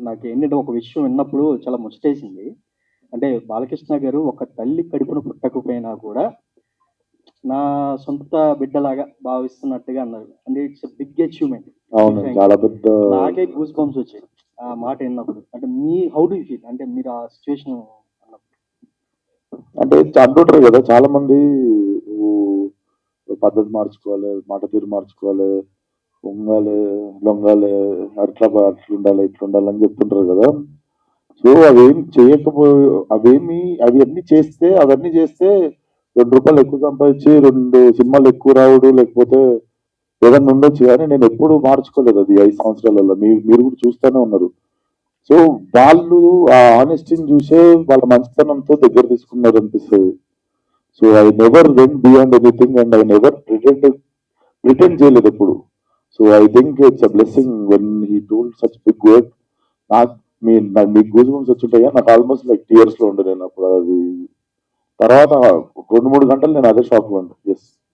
నాకు ఏంటంటే ఒక విషయం విన్నప్పుడు చాలా ముచ్చటేసింది. అంటే బాలకృష్ణ గారు ఒక తల్లి కడుపున పుట్టకపోయినా కూడా నా సొంత బిడ్డలాగా భావిస్తున్నట్టుగా అన్నారు. అంటే ఇట్స్ బిగ్ అచీవ్మెంట్ నాకే గూస్ బంప్స్ వచ్చాయి ఆ మాట విన్నప్పుడు. అంటే మీ హౌ డు ఫీల్ అంటే మీరు ఆ సిచ్యువేషన్ అంటే అంటుంటారు కదా చాలా మంది "ఓ, పద్ధతి మార్చుకోవాలి మాట తీరు మార్చుకోవాలి ఉంగాలి లొంగాలి అట్లా అట్లుండాలి అట్లా ఉండాలి ఇట్లా ఉండాలి అని చెప్తుంటారు కదా. సో అవేమి చేయకపో అవేమి అవి అన్ని చేస్తే అవన్నీ చేస్తే రెండు రూపాయలు ఎక్కువ సంపాదించి రెండు సినిమాలు ఎక్కువ రావడు లేకపోతే ఏదన్నా ఉండొచ్చు కానీ నేను ఎప్పుడు మార్చుకోలేదు అది ఐదు సంవత్సరాలలో. మీరు మీరు కూడా చూస్తూనే ఉన్నారు. సో వాళ్ళు ఆ ఆనెస్టీని చూసే వాళ్ళ మంచితనంతో దగ్గర తీసుకున్నారు అనిపిస్తుంది. So I never went beyond anything and I never pretend pretend చేయలేదు ఎప్పుడు. So I think it's a blessing when he told such big word నాకు మీ నాకు మీకు గూజ్ బంప్స్ వచ్చుంటాయి? నాకు ఆల్మోస్ట్ లైక్ టీయర్స్లో ఉండే నేను అప్పుడు అది తర్వాత రెండు మూడు గంటలు నేను అదే షాప్లో ఉండే. ఎస్